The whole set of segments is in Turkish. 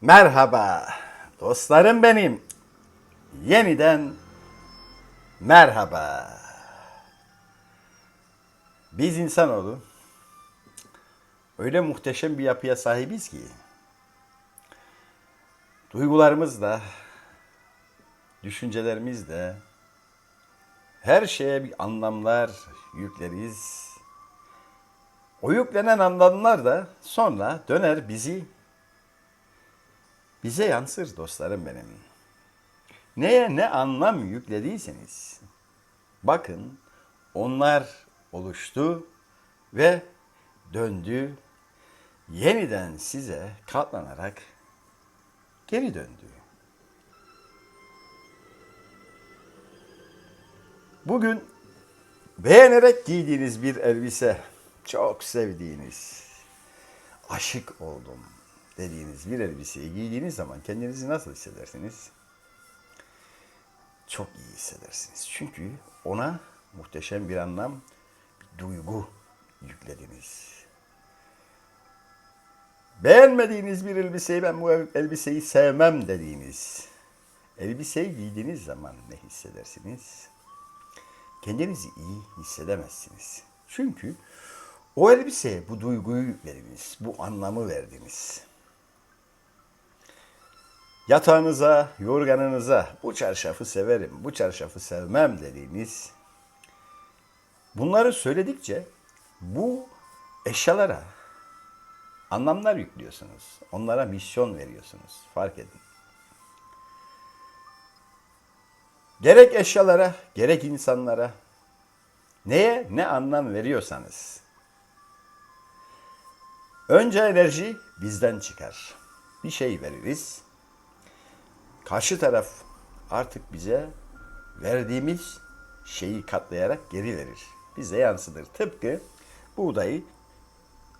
Merhaba dostlarım benim. Yeniden merhaba. Biz insanoğlu öyle muhteşem bir yapıya sahibiz ki duygularımız da düşüncelerimiz de her şeye bir anlamlar yükleriz. O yüklenen anlamlar da sonra döner bizi bize yansır dostlarım benim. Neye ne anlam yüklediyseniz bakın onlar oluştu ve döndü yeniden size katlanarak geri döndü. Bugün beğenerek giydiğiniz bir elbise, çok sevdiğiniz, aşık oldum dediğiniz bir elbiseyi giydiğiniz zaman kendinizi nasıl hissedersiniz? Çok iyi hissedersiniz. Çünkü ona muhteşem bir anlam, bir duygu yüklediniz. Beğenmediğiniz bir elbiseyi ben bu elbiseyi sevmem dediğiniz elbiseyi giydiğiniz zaman ne hissedersiniz? Kendinizi iyi hissedemezsiniz. Çünkü o elbiseye bu duyguyu yüklediniz, bu anlamı verdiniz. Yatağınıza, yorganınıza bu çarşafı severim, bu çarşafı sevmem dediğiniz bunları söyledikçe bu eşyalara anlamlar yüklüyorsunuz. Onlara misyon veriyorsunuz. Fark edin. Gerek eşyalara, gerek insanlara neye ne anlam veriyorsanız önce enerji bizden çıkar. Bir şey veririz. Karşı taraf artık bize verdiğimiz şeyi katlayarak geri verir. Bize yansıdır. Tıpkı buğdayı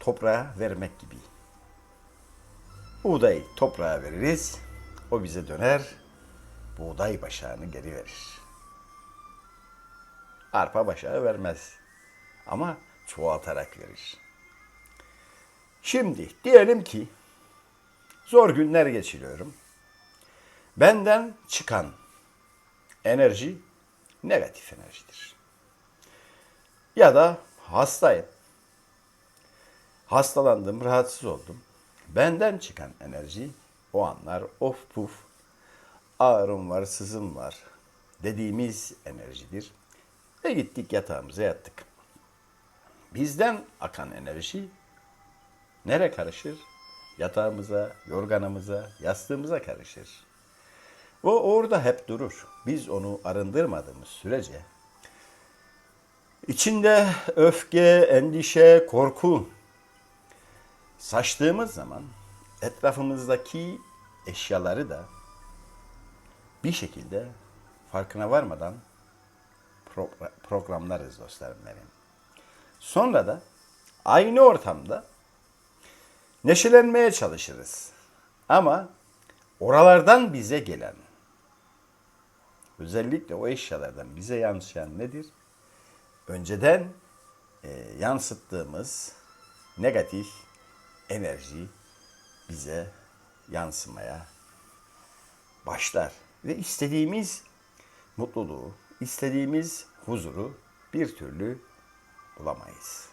toprağa vermek gibi. Buğdayı toprağa veririz. O bize döner. Buğday başağını geri verir. Arpa başağı vermez. Ama çoğaltarak verir. Şimdi diyelim ki zor günler geçiriyorum. Benden çıkan enerji negatif enerjidir. Ya da hastayım. Hastalandım, rahatsız oldum. Benden çıkan enerji o anlar of puf, ağrım var, sızım var dediğimiz enerjidir. Ve gittik yatağımıza yattık. Bizden akan enerji nere karışır? Yatağımıza, yorganımıza, yastığımıza karışır. O orada hep durur. Biz onu arındırmadığımız sürece içinde öfke, endişe, korku saçtığımız zaman etrafımızdaki eşyaları da bir şekilde farkına varmadan pro- programlarız dostlarım benim. Sonra da aynı ortamda neşelenmeye çalışırız. Ama oralardan bize gelen özellikle o eşyalardan bize yansıyan nedir? Önceden e, yansıttığımız negatif enerji bize yansımaya başlar ve istediğimiz mutluluğu, istediğimiz huzuru bir türlü bulamayız.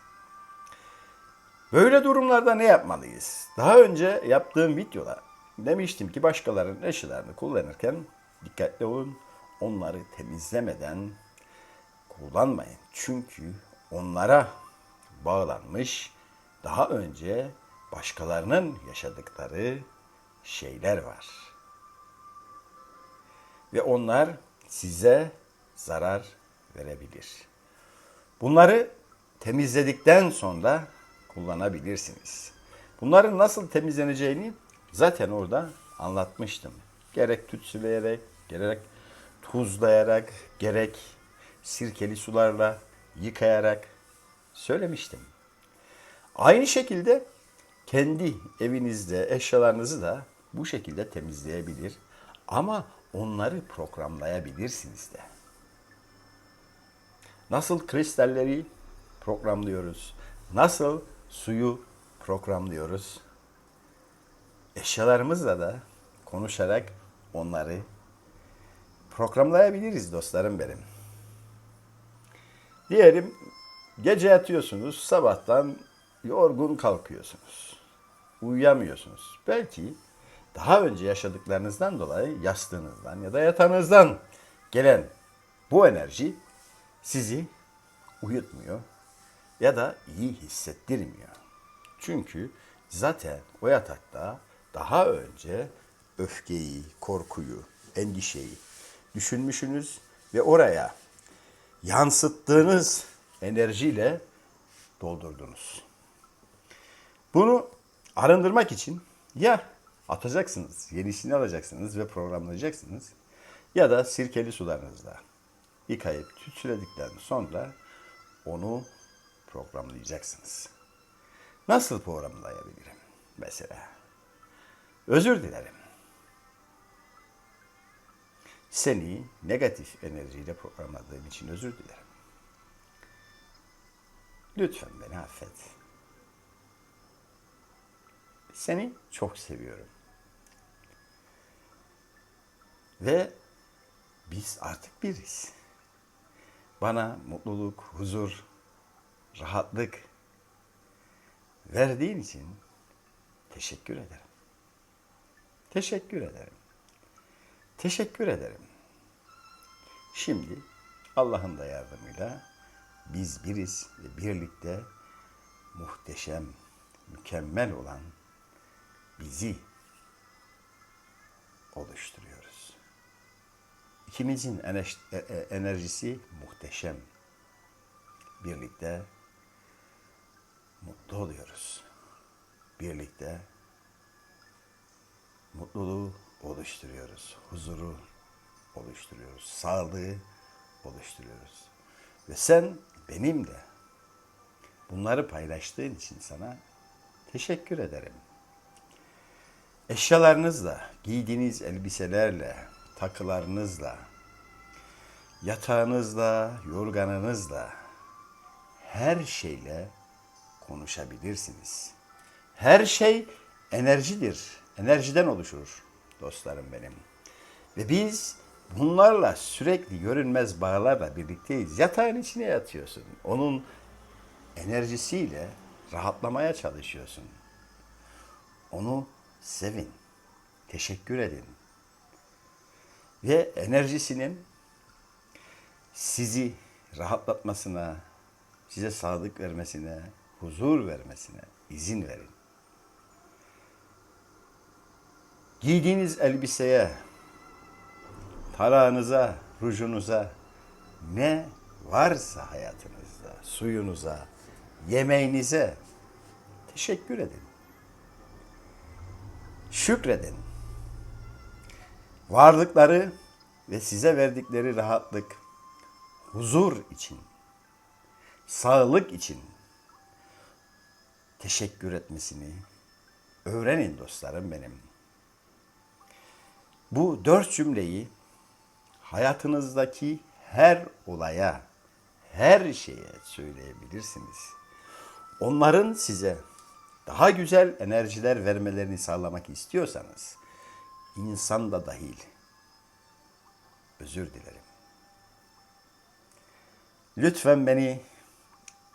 Böyle durumlarda ne yapmalıyız? Daha önce yaptığım videoda demiştim ki başkalarının eşyalarını kullanırken dikkatli olun. Onları temizlemeden kullanmayın. Çünkü onlara bağlanmış daha önce başkalarının yaşadıkları şeyler var. Ve onlar size zarar verebilir. Bunları temizledikten sonra kullanabilirsiniz. Bunların nasıl temizleneceğini zaten orada anlatmıştım. Gerek tütsüleyerek, gerek tuzlayarak, gerek sirkeli sularla yıkayarak söylemiştim. Aynı şekilde kendi evinizde eşyalarınızı da bu şekilde temizleyebilir. Ama onları programlayabilirsiniz de. Nasıl kristalleri programlıyoruz? Nasıl suyu programlıyoruz? eşyalarımızla da konuşarak onları programlayabiliriz dostlarım benim. Diyelim gece yatıyorsunuz, sabahtan yorgun kalkıyorsunuz. Uyuyamıyorsunuz. Belki daha önce yaşadıklarınızdan dolayı yastığınızdan ya da yatağınızdan gelen bu enerji sizi uyutmuyor ya da iyi hissettirmiyor. Çünkü zaten o yatakta daha önce öfkeyi, korkuyu, endişeyi düşünmüşsünüz ve oraya yansıttığınız enerjiyle doldurdunuz. Bunu arındırmak için ya atacaksınız, yenisini alacaksınız ve programlayacaksınız ya da sirkeli sularınızla yıkayıp tütsüledikten sonra onu programlayacaksınız. Nasıl programlayabilirim mesela? Özür dilerim. Seni negatif enerjiyle programladığım için özür dilerim. Lütfen beni affet. Seni çok seviyorum. Ve biz artık biriz. Bana mutluluk, huzur, rahatlık verdiğin için teşekkür ederim. Teşekkür ederim. Teşekkür ederim. Şimdi Allah'ın da yardımıyla biz biriz ve birlikte muhteşem, mükemmel olan bizi oluşturuyoruz. İkimizin e- e- enerjisi muhteşem. Birlikte mutlu oluyoruz. Birlikte mutluluğu oluşturuyoruz. Huzuru oluşturuyoruz. Sağlığı oluşturuyoruz. Ve sen benimle bunları paylaştığın için sana teşekkür ederim. Eşyalarınızla, giydiğiniz elbiselerle, takılarınızla, yatağınızla, yorganınızla, her şeyle konuşabilirsiniz. Her şey enerjidir. Enerjiden oluşur dostlarım benim. Ve biz bunlarla sürekli görünmez bağlarla birlikteyiz. Yatağın içine yatıyorsun. Onun enerjisiyle rahatlamaya çalışıyorsun. Onu sevin. Teşekkür edin. Ve enerjisinin sizi rahatlatmasına, size sağlık vermesine, huzur vermesine izin verin. Giydiğiniz elbiseye, tarağınıza, rujunuza ne varsa hayatınızda, suyunuza, yemeğinize teşekkür edin. Şükredin. Varlıkları ve size verdikleri rahatlık, huzur için, sağlık için teşekkür etmesini öğrenin dostlarım benim. Bu dört cümleyi hayatınızdaki her olaya, her şeye söyleyebilirsiniz. Onların size daha güzel enerjiler vermelerini sağlamak istiyorsanız, insan da dahil, özür dilerim. Lütfen beni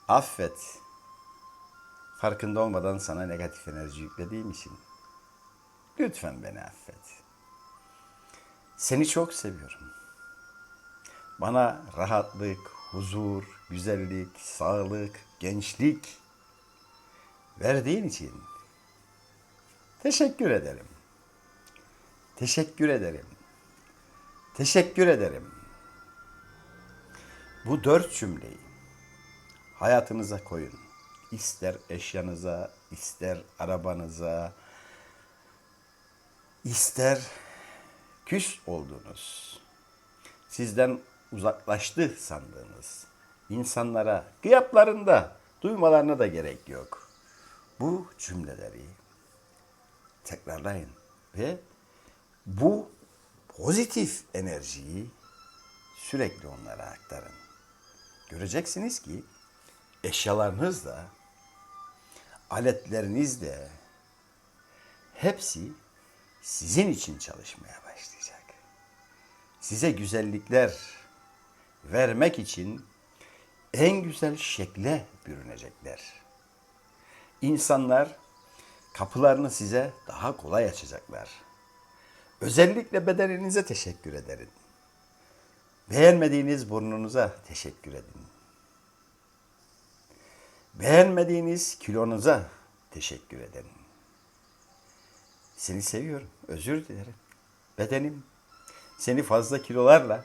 affet. Farkında olmadan sana negatif enerji yüklediğim için. Lütfen beni affet. Seni çok seviyorum. Bana rahatlık, huzur, güzellik, sağlık, gençlik verdiğin için teşekkür ederim. Teşekkür ederim. Teşekkür ederim. Bu dört cümleyi hayatınıza koyun. İster eşyanıza, ister arabanıza, ister küs olduğunuz, sizden uzaklaştı sandığınız insanlara gıyaplarında duymalarına da gerek yok. Bu cümleleri tekrarlayın ve bu pozitif enerjiyi sürekli onlara aktarın. Göreceksiniz ki eşyalarınız da, aletleriniz de, hepsi sizin için çalışmaya başlayacak. Size güzellikler vermek için en güzel şekle bürünecekler. İnsanlar kapılarını size daha kolay açacaklar. Özellikle bedeninize teşekkür ederim. Beğenmediğiniz burnunuza teşekkür edin. Beğenmediğiniz kilonuza teşekkür edin. Seni seviyorum. Özür dilerim. Bedenim seni fazla kilolarla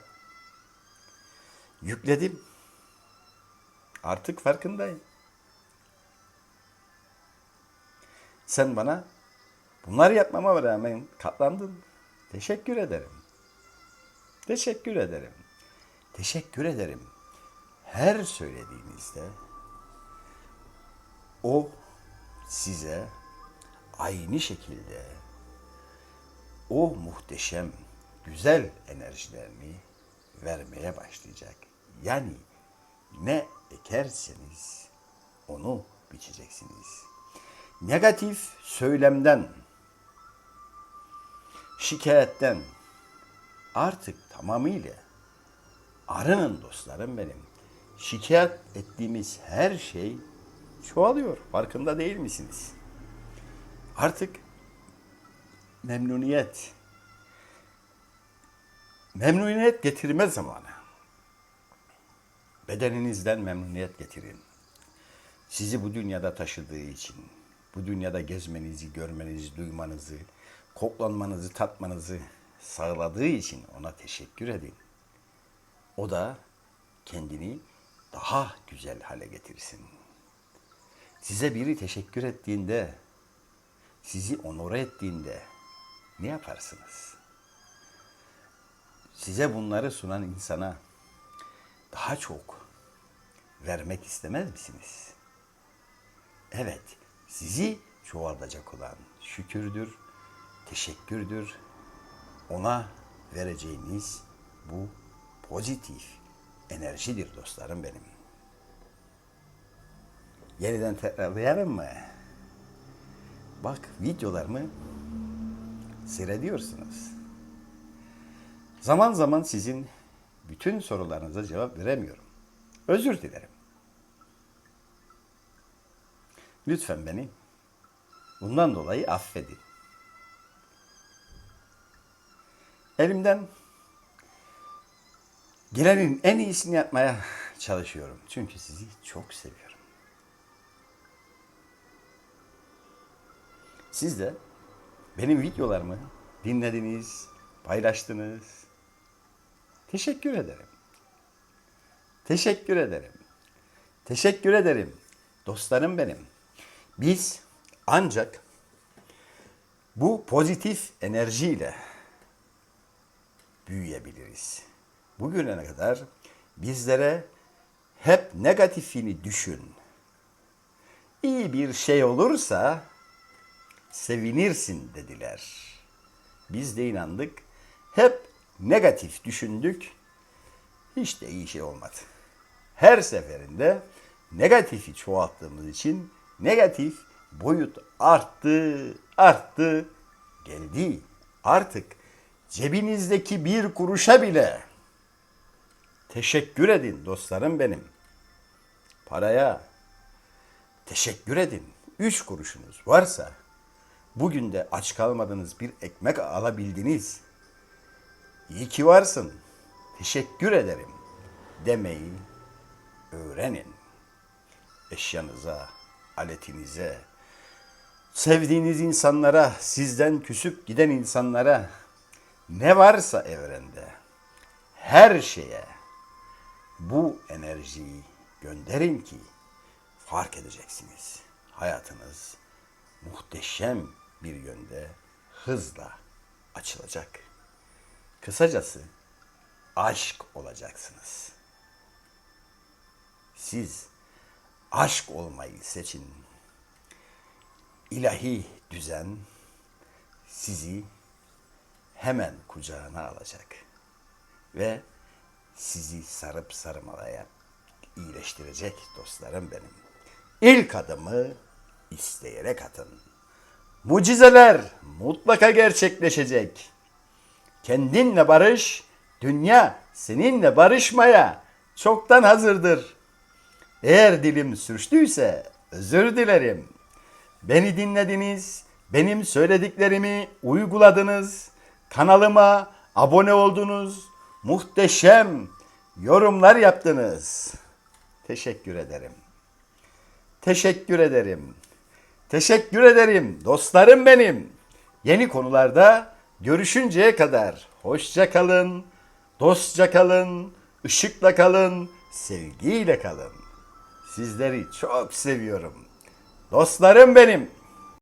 yükledim. Artık farkındayım. Sen bana bunlar yapmama rağmen katlandın. Teşekkür ederim. Teşekkür ederim. Teşekkür ederim. Her söylediğinizde o size aynı şekilde o muhteşem güzel enerjilerini vermeye başlayacak. Yani ne ekerseniz onu biçeceksiniz. Negatif söylemden, şikayetten artık tamamıyla arının dostlarım benim. Şikayet ettiğimiz her şey çoğalıyor. Farkında değil misiniz? Artık memnuniyet, memnuniyet getirme zamanı. Bedeninizden memnuniyet getirin. Sizi bu dünyada taşıdığı için, bu dünyada gezmenizi, görmenizi, duymanızı, koklanmanızı, tatmanızı sağladığı için ona teşekkür edin. O da kendini daha güzel hale getirsin. Size biri teşekkür ettiğinde, sizi onore ettiğinde ne yaparsınız? Size bunları sunan insana daha çok vermek istemez misiniz? Evet, sizi çoğaltacak olan şükürdür, teşekkürdür. Ona vereceğiniz bu pozitif enerjidir dostlarım benim. Yeniden tekrarlayalım mı? Bak videolarımı seyrediyorsunuz. Zaman zaman sizin bütün sorularınıza cevap veremiyorum. Özür dilerim. Lütfen beni bundan dolayı affedin. Elimden gelenin en iyisini yapmaya çalışıyorum. Çünkü sizi çok seviyorum. Siz de benim videolarımı dinlediniz, paylaştınız. Teşekkür ederim. Teşekkür ederim. Teşekkür ederim. Dostlarım benim. Biz ancak bu pozitif enerjiyle büyüyebiliriz. Bugüne kadar bizlere hep negatifini düşün. İyi bir şey olursa sevinirsin dediler. Biz de inandık. Hep negatif düşündük. Hiç de iyi şey olmadı. Her seferinde negatifi çoğalttığımız için negatif boyut arttı, arttı, geldi. Artık cebinizdeki bir kuruşa bile teşekkür edin dostlarım benim. Paraya teşekkür edin. Üç kuruşunuz varsa bugün de aç kalmadınız bir ekmek alabildiniz. İyi ki varsın. Teşekkür ederim demeyi öğrenin. Eşyanıza, aletinize, sevdiğiniz insanlara, sizden küsüp giden insanlara ne varsa evrende her şeye bu enerjiyi gönderin ki fark edeceksiniz. Hayatınız muhteşem bir yönde hızla açılacak. Kısacası aşk olacaksınız. Siz aşk olmayı seçin. İlahi düzen sizi hemen kucağına alacak ve sizi sarıp sarmalaya iyileştirecek dostlarım benim. İlk adımı isteyerek atın. Mucizeler mutlaka gerçekleşecek. Kendinle barış, dünya seninle barışmaya çoktan hazırdır. Eğer dilim sürçtüyse özür dilerim. Beni dinlediniz, benim söylediklerimi uyguladınız, kanalıma abone oldunuz, muhteşem yorumlar yaptınız. Teşekkür ederim. Teşekkür ederim. Teşekkür ederim dostlarım benim. Yeni konularda görüşünceye kadar hoşça kalın, dostça kalın, ışıkla kalın, sevgiyle kalın. Sizleri çok seviyorum. Dostlarım benim.